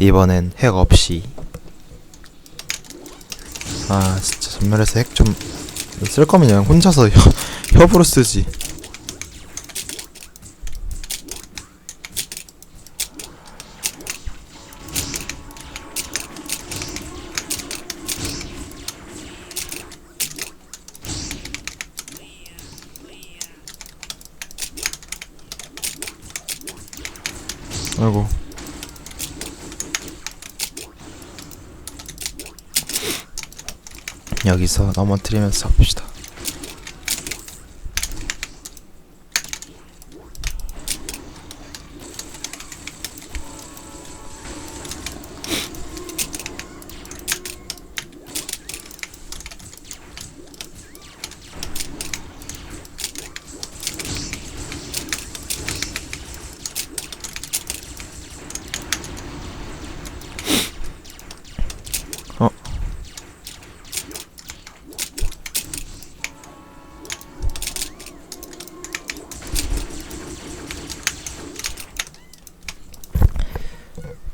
이번엔 핵 없이. 아 진짜 전멸에서 핵 좀 쓸 거면 그냥 혼자서 협, 협으로 쓰지. 아이고 여기서 넘어뜨리면서 잡읍시다 어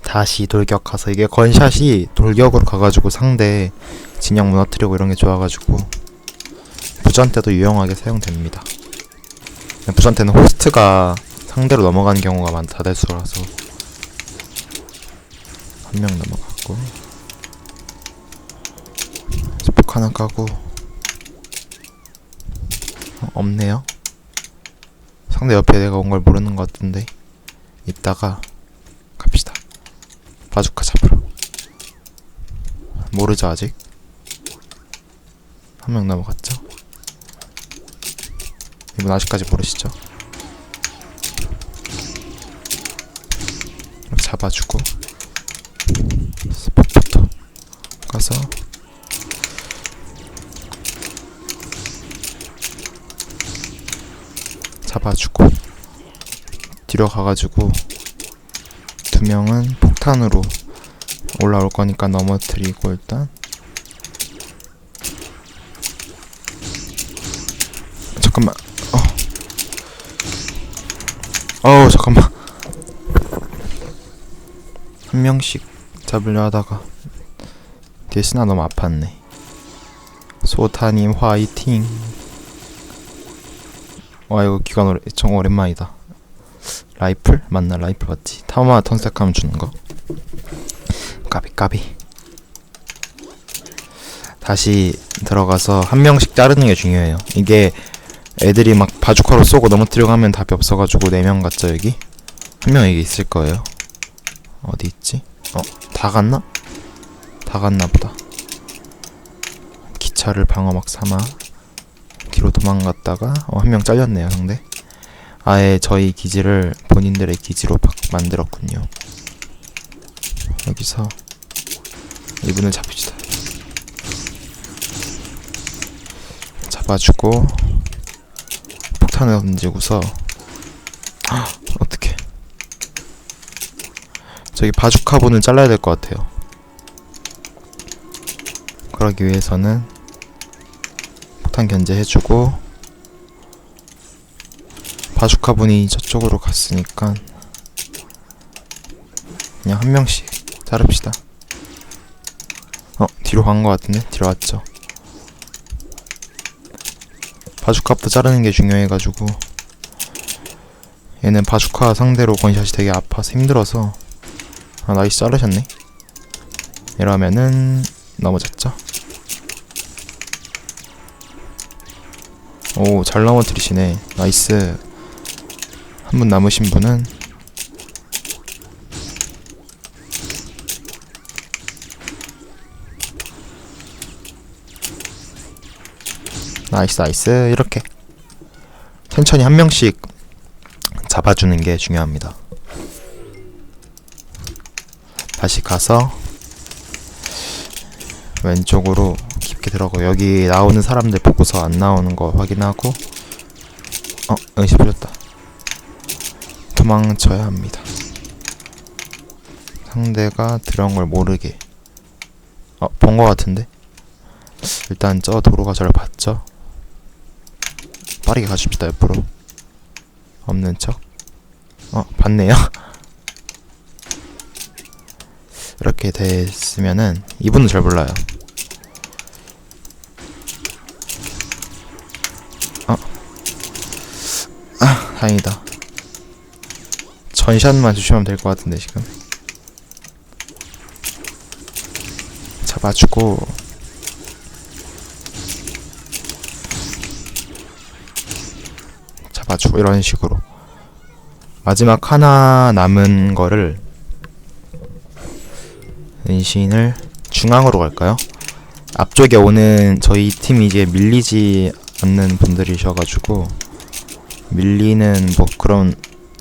다시 돌격 가서 이게 건샷이 돌격으로 가가지고 상대 진영 무너뜨리고 이런 게 좋아가지고 부전 때도 유용하게 사용됩니다. 부전 때는 호스트가 상대로 넘어가는 경우가 많다 다대수라서 한 명 넘어갔고 스포크 하나 까고 어, 없네요. 상대 옆에 내가 온 걸 모르는 것 같은데 이따가. 바주카 잡으러. 모르죠 아직? 한명 넘어갔죠? 이분 아직까지 모르시죠? 잡아주고 스포부터 가서 잡아주고 뒤로 가가지고 두 명은 폭탄으로 올라올 거니까 넘어뜨리고 일단. 잠깐만. 어. 어우 잠깐만. 한 명씩 잡으려 하다가 데스나 너무 아팠네. 소타님 화이팅. 와 이거 기관 오래 정말 오랜만이다. 라이플? 맞나? 라이플 맞지? 타마 턴색하면 주는 거 까비 까비 다시 들어가서 한 명씩 자르는 게 중요해요 이게 애들이 막 바주카로 쏘고 넘어뜨려고 하면 답이 없어가지고 네명 갔죠 여기? 한 명 여기 있을 거예요 어디 있지? 어? 다 갔나? 다 갔나 보다 기차를 방어막 삼아 뒤로 도망갔다가 어, 한 명 잘렸네요 상대 아예 저희 기지를 본인들의 기지로 바, 만들었군요 여기서 이분을 잡읍시다. 잡아주고 폭탄을 던지고서 아, 어떻게 저기 바주카본을 잘라야 될 것 같아요. 그러기 위해서는 폭탄 견제해주고 바주카본이 저쪽으로 갔으니까 그냥 한 명씩 자릅시다. 어, 뒤로 간 것 같은데? 뒤로 왔죠. 바주카부터 자르는 게 중요해가지고 얘는 바주카 상대로 건샷이 되게 아파서 힘들어서 아 나이스 자르셨네 이러면은 넘어졌죠 오 잘 넘어뜨리시네 나이스 한 분 남으신 분은 나이스 나이스 이렇게 천천히 한 명씩 잡아주는 게 중요합니다. 다시 가서 왼쪽으로 깊게 들어가 여기 나오는 사람들 보고서 안 나오는 거 확인하고 어 의시 풀렸다. 도망쳐야 합니다. 상대가 들어온 걸 모르게 어 본 거 같은데 일단 저 도로가 저를 봤죠. 빠르게 가줍시다 옆으로 없는 척 어 봤네요 이렇게 됐으면은 이분은 잘 몰라요. 어? 아, 다행이다. 전샷만 주시면 될 것 같은데 지금. 잡아주고 잡아주고 이런 식으로. 마지막 하나 남은 거를 은신을 중앙으로 갈까요? 앞쪽에 오는 저희 팀이 이제 밀리지 않는 분들이셔가지고 밀리는 뭐 그런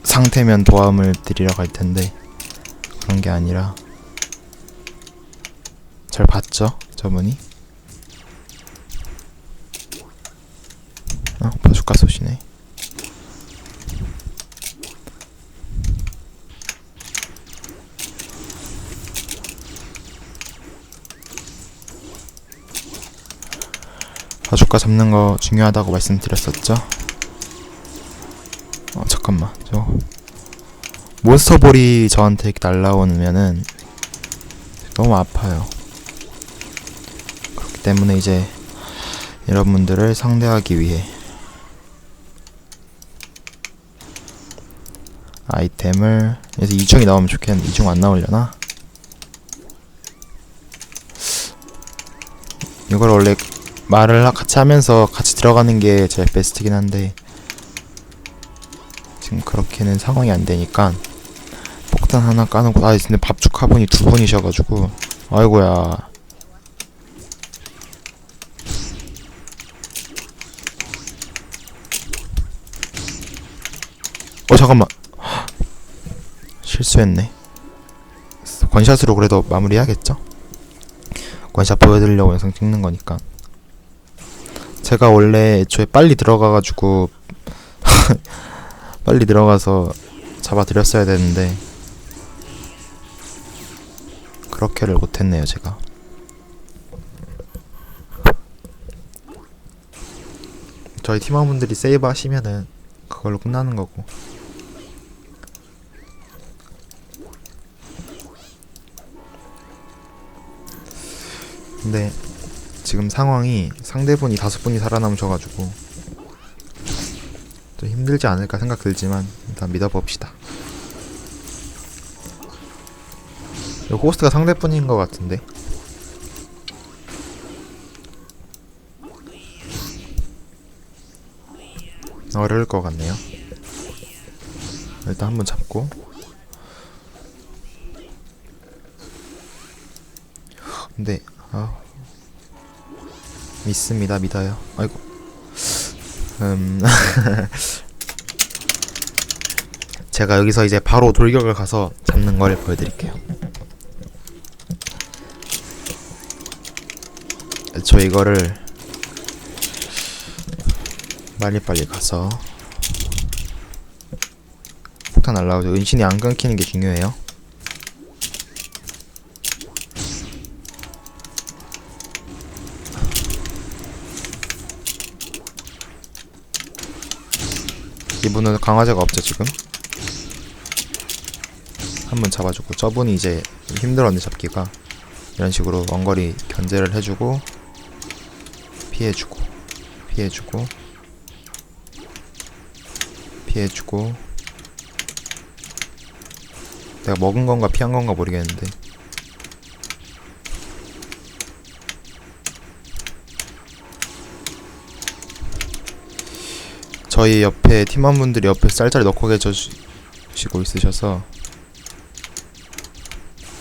상태면 도움을 드리러 갈 텐데 그런 게 아니라 잘 봤죠 저분이? 어 바주카 쏘시네 바 주카 잡는 거 중요하다고 말씀드렸었죠? 어 잠깐만. 저 몬스터볼이 저한테 날라오면은 너무 아파요. 그렇기 때문에 이제 여러분들을 상대하기 위해 아이템을 그래서 이중이 나오면 좋겠는데 이중 안 나오려나? 이걸 원래 말을 하- 같이 하면서 같이 들어가는 게 제일 베스트긴 한데 지금 그렇게는 상황이 안 되니까 폭탄 하나 까놓고 아 근데 밥죽 화분이 두 분이셔가지고. 아이고야. 어 잠깐만. 실수했네. 권샷으로 그래도 마무리해야겠죠? 권샷 보여드리려고 영상 찍는 거니까 제가 원래 애초에 빨리 들어가가지고 빨리 들어가서 잡아드렸어야 되는데 그렇게를 못했네요 제가. 저희 팀원분들이 세이브 하시면은 그걸로 끝나는 거고. 근데 지금 상황이 상대분이 다섯 분이 살아남으셔가지고 좀 힘들지 않을까 생각 들지만 일단 믿어봅시다. 이 호스트가 상대분인 것 같은데. 어려울 것 같네요. 일단 한번 잡고. 근데 아 믿습니다 믿어요. 아이고. 음. 제가 여기서 이제 바로 돌격을 가서 잡는 걸 보여드릴게요. 저 이거를 빨리빨리 가서 폭탄 날라오죠. 은신이 안 끊기는 게 중요해요. 이분은 강화제가 없죠 지금? 한 번 잡아주고 저분이 이제 좀 힘들었는데 잡기가 이런 식으로 원거리 견제를 해주고 피해주고 피해주고 피해주고. 내가 먹은 건가 피한 건가 모르겠는데 저희 옆에 팀원분들이 옆에 쌀쌀이 넣고 계시고 있으셔서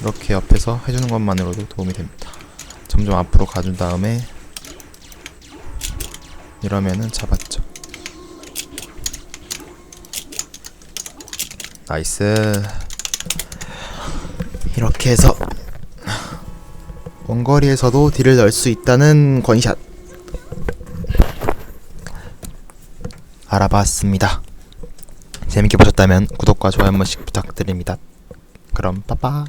이렇게 옆에서 해주는 것만으로도 도움이 됩니다. 점점 앞으로 가준 다음에 이러면은 잡았죠. 나이스. 이렇게 해서 원거리에서도 딜을 넣을 수 있다는 권샷 알아봤습니다. 재밌게 보셨다면 구독과 좋아요 한 번씩 부탁드립니다. 그럼 빠빠.